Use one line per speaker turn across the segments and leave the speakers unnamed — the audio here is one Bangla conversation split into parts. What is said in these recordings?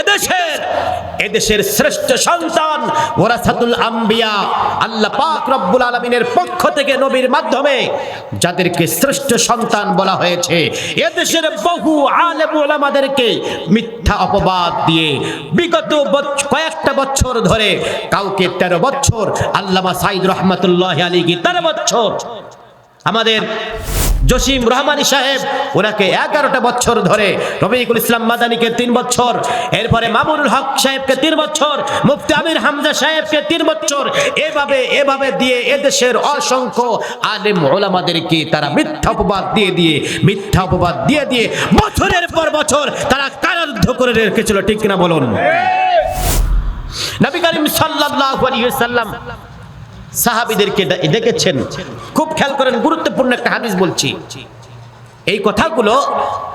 এদেশের এদেশের শ্রেষ্ঠ সন্তান ওরাসাতুল আম্বিয়া। আল্লাহ পাক রব্বুল আলমিনের পক্ষ থেকে নবীর মাধ্যমে যাদেরকে শ্রেষ্ঠ সন্তান বলা হয়েছে, এদেশের বহু আলেম ওলামাদেরকে মিথ্যা অপবাদ দিয়ে বিগত কয়েকটা বছর ধরে কাউকে তেরো বছর আল্লামা সাইদ রহমতুল্লাহ আলী কি তেরো বছর আমাদের জসিম রহমানী সাহেব ওনাকে এগারোটা বছর ধরে রফিকুল ইসলাম মাদানিকে তিন বছর এরপরে মামুনুল হক সাহেবকে তিন বছর মুফতি আমির হামজা সাহেবকে তিন বছর এভাবে এভাবে দিয়ে এদেশের অসংখ্য আলেম ওলামাদেরকে তারা মিথ্যা অপবাদ দিয়ে দিয়ে মিথ্যা অপবাদ দিয়ে দিয়ে বছরের পর বছর তারা কারারুদ্ধ করে রেখেছিল ঠিক কিনা বলুন? নবী করিম সাল্লাল্লাহু আলাইহি ওয়াসাল্লাম সাহাবিদেরকে ডেকেছেন খুব খেয়াল করেন, গুরুত্বপূর্ণ একটা হাদিস বলছি। এই কথাগুলো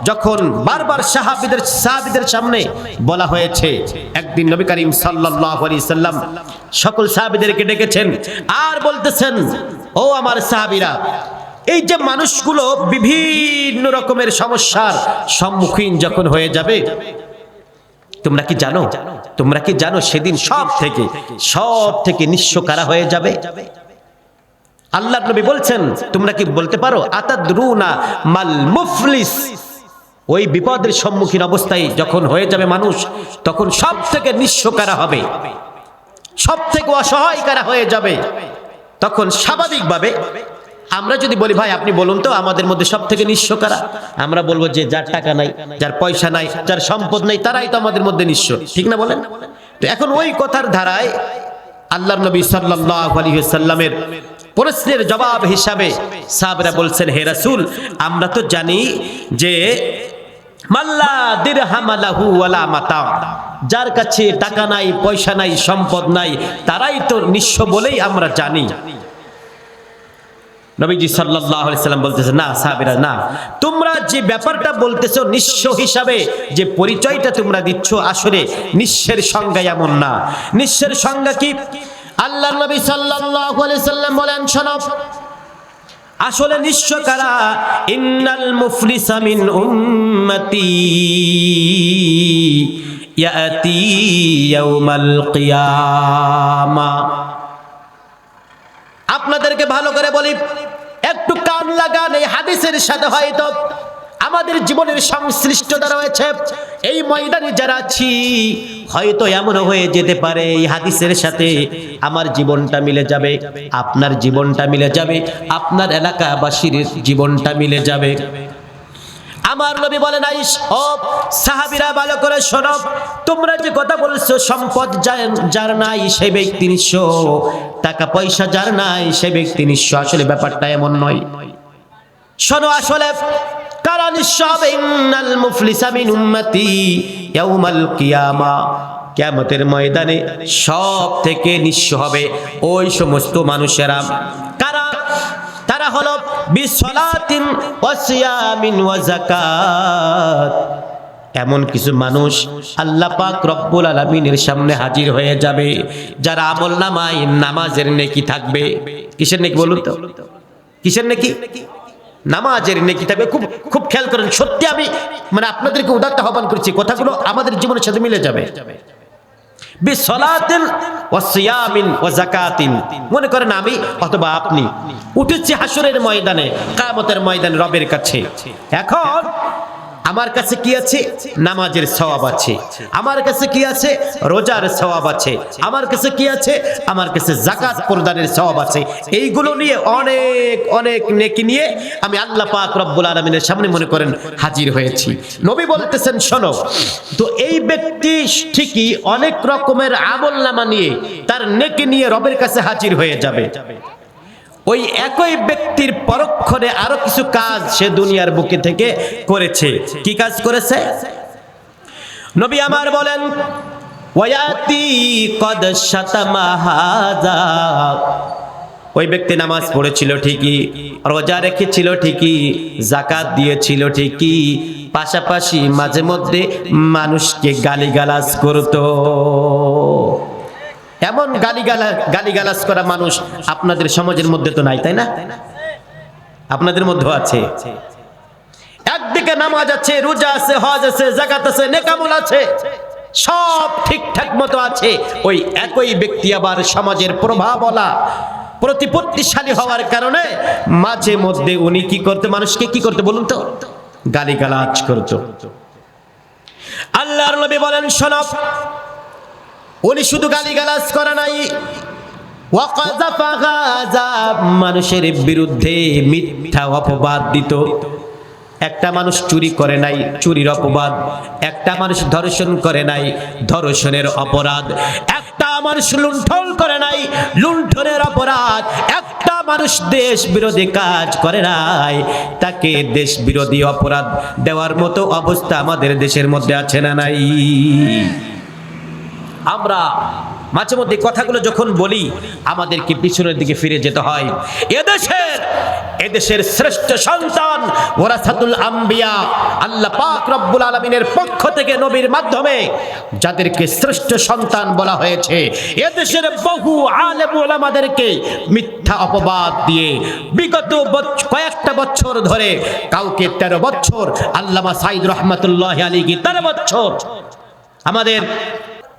যখন বারবার সাহাবিদের সাহাবিদের সামনে বলা হয়েছে, একদিন নবী করিম সাল্লাল্লাহু আলাইহি সাল্লাম সকল সাহাবিদেরকে ডেকেছেন, আর বলতেছেন, ও আমার সাহাবীরা, এই যে মানুষগুলো বিভিন্ন রকমের সমস্যার সম্মুখীন যখন হয়ে যাবে তোমরা কি জানো? তোমরা কি জানো সেদিন সব থেকে সব থেকে নিঃস্ব কারা হয়ে যাবে? আল্লাহ নবী বলছেন, তোমরা কি বলতে পারো? আতাদরুনা মাল মুফলিস। ওই বিপদের সম্মুখীন অবস্থায় যখন হয়ে যাবে মানুষ, তখন সব থেকে নিঃস্ব কারা হবে? সব থেকে অসহায় কারা হয়ে যাবে? তখন স্বাভাবিকভাবে আমরা যদি বলি, ভাই, আপনি বলুন তো, আমাদের মধ্যে সব থেকে নিঃস্ব কারা? আমরা বলব যে, যার টাকা নাই, যার পয়সা নাই, যার সম্পদ নাই, তারাই তো আমাদের মধ্যে নিঃস্ব। ঠিক না বলেন? তো এখন ওই কথার ধারায় আল্লাহ নবী সাল্লাল্লাহু আলাইহি সাল্লামের প্রশ্নের জবাব হিসাবে সাহাবরা বলছেন, হে রাসূল, আমরা তো জানি যে, মাল্লা মাতা, যার কাছে টাকা নাই, পয়সা নাই, সম্পদ নাই, তারাই তো নিঃস্ব বলেই আমরা জানি। নবীজি সাল্লাল্লাহু আলাইহি সাল্লাম বলতেছে, না, সাহাবীরা, না। তোমরা যে ব্যাপারটা বলতেছো নিঃস্ব হিসাবে, যে পরিচয়টা তোমরা দিচ্ছ আসলে নিঃস্বের সংজ্ঞা এমন না। নিঃস্বের সংজ্ঞা কি? আল্লাহর নবী সাল্লাল্লাহু আলাইহি সাল্লাম বলেন, শোনো, আসলে নিঃস্ব কারা? ইন্নাল মুফলিসা মিন উম্মতি। ইয়াতি ইয়াউমাল কিয়ামা। আপনাদেরকে ভালো করে বলি একটু কান লাগান, এই হাদিসের সাথে হয়তো আমাদের জীবনের সংশ্লিষ্টতা রয়েছে। এই ময়দানে যারা আছি, হয়তো এমন হয়ে যেতে পারে, এই হাদিসের সাথে আমার জীবনটা মিলে যাবে, আপনার জীবনটা মিলে যাবে, আপনার এলাকাবাসীর জীবনটা মিলে যাবে। আমার নবী বলেন আই সব সাহাবিরা ভালো করে শোনো। তোমরা যে কথা বলছো, সম্পদ যার- নাই সে ব্যক্তি নিঃস্ব। টাকা পয়সা যার নাই সে ব্যক্তি নিঃস্ব। আসলে ব্যাপারটা এমন নয়। শোনো আসলে, কারা নিঃস্ব হবে? ইন্নাল মুফলিসা মিন উম্মতি ইয়াউমাল কিয়ামা। কিয়ামতের ময়দানে সব থেকে নিঃস্ব হবে ওই সমস্ত মানুষেরা। এমন কিছু মানুষ আল্লাহ পাক রব্বুল আলামিনের সামনে হাজির হয়ে যাবে, যারা আমল নামায় নামাজের নেকি থাকবে। কিসের নেকি বলুন তো? কিসের নেকি? নামাজের নেকি থাকবে। খুব খুব খেয়াল করেন, সত্যি আমি মানে আপনাদেরকে উদাত্ত আহ্বান করছি, কথাগুলো আমাদের জীবনের সাথে মিলে যাবে। সিয়ামিন মনে করেন আমি অথবা আপনি। উঠেছি হাসরের ময়দানে কিয়ামতের ময়দানে রবের কাছে। এখন আমার কাছে কি আছে? নামাজের সওয়াব আছে। আমার কাছে কি আছে? রোজার সওয়াব আছে। আমার কাছে কি আছে? আমার কাছে জাকাত প্রদানের সওয়াব আছে। এইগুলো নিয়ে অনেক অনেক নেকি নিয়ে আমি আল্লাহ পাক রব্বুল আলমিনের সামনে মনে করেন হাজির হয়েছি। নবী বলতেছেন, শোনো, তো এই ব্যক্তি ঠিকই অনেক রকমের আমল নামা নিয়ে তার নেকি নিয়ে রবের কাছে হাজির হয়ে যাবে। ওই একই ব্যক্তির পরক্ষণে আরও কিছু কাজ সে দুনিয়ার বুকে থেকে করেছে। কি কাজ করেছে? নবী আমার বলেন ওই ব্যক্তি নামাজ পড়েছিল ঠিকই, রোজা রেখেছিল ঠিকই জাকাত দিয়েছিল ঠিকই, পাশাপাশি মাঝে মধ্যে মানুষকে গালিগালাজ করতো। এমন গালিগালা, গালিগালাজ করা মানুষ আপনাদের সমাজের মধ্যে তো নাই, তাই না? আপনাদের মধ্যেও আছে। একদিকে নামাজ আছে, রোজা আছে, হজ আছে জাকাত আছে, নেকামল আছে, সব ঠিকঠাক মতো আছে। ওই একই ব্যক্তি আবার সমাজের প্রভাবলা প্রতিপত্তিশালী হওয়ার কারণে মাঝে মধ্যে উনি কি করতে, মানুষকে কি করতে বলুন তো? গালিগালাজ করতো। আল্লাহর নবী বলেন শোনব উনি শুধু গালিগালাজ করে নাই। মানুষের বিরুদ্ধে মিথ্যা অপবাদ দিত। একটা মানুষ চুরি করে নাই, চুরির অপবাদ। একটা মানুষ ধর্ষণ করে নাই, ধর্ষণের অপরাধ। একটা মানুষ লুণ্ঠন করে নাই, লুণ্ঠনের অপরাধ। একটা মানুষ দেশ বিরোধী কাজ করে নাই, তাকে দেশ বিরোধী অপরাধ দেওয়ার মতো অবস্থা আমাদের দেশের মধ্যে আছে না নাই? আমরা মাঝে মধ্যে কথাগুলো যখন বলি, আমাদেরকে পিছনের দিকে ফিরে যেতে হয়। এদেশের এদেশের শ্রেষ্ঠ সন্তান ওরাসাতুল আম্বিয়া, আল্লাহ পাক রব্বুল আলমিনের পক্ষ থেকে নবীর মাধ্যমে যাদেরকে শ্রেষ্ঠ সন্তান বলা হয়েছে, এদেশের বহু আলেম ওলামাদেরকে মিথ্যা অপবাদ দিয়ে বিগত কয়েকটা বছর ধরে কাউকে তেরো বছর আল্লামা সাইদ রহমতুল্লাহ আলী তেরো বছর আমাদের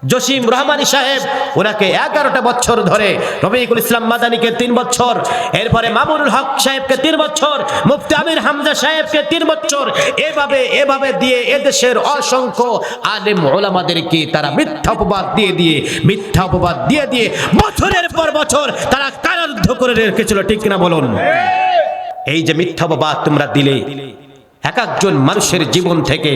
জসিম রহমানি সাহেব, ওনাকে এগারোটা বছর ধরে রবিকুল ইসলাম মাদানিকে তিন বছর, এরপরে মামুনুল হক সাহেবকে তিন বছর, মুফতি আমির হামজা সাহেবকে তিন বছর, এভাবে এভাবে দিয়ে এদেশের অসংখ্য আলেম ওলামাদেরকে তারা মিথ্যা অপবাদ দিয়ে দিয়ে, মিথ্যা অপবাদ দিয়ে দিয়ে বছরের পর বছর তারা কারারুদ্ধ করে রেখেছিল, ঠিক না বলুন? এই যে মিথ্যা অপবাদ তোমরা দিলে, এক একজন মানুষের জীবন থেকে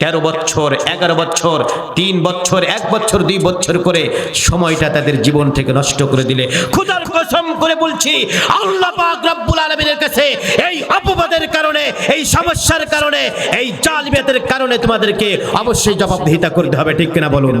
তেরো বছর, এগারো বছর, তিন বছর, এক বছর, দুই বছর করে সময়টা তাদের জীবন থেকে নষ্ট করে দিলে। খুদার কসম করে বলছি, আল্লাহ পাক রব্বুল আলমিনের কাছে এই অপবাদের কারণে, এই সমস্যার কারণে, এই জালিয়াতের কারণে তোমাদেরকে অবশ্যই জবাবদিহিতা করতে হবে, ঠিক কিনা বলুন?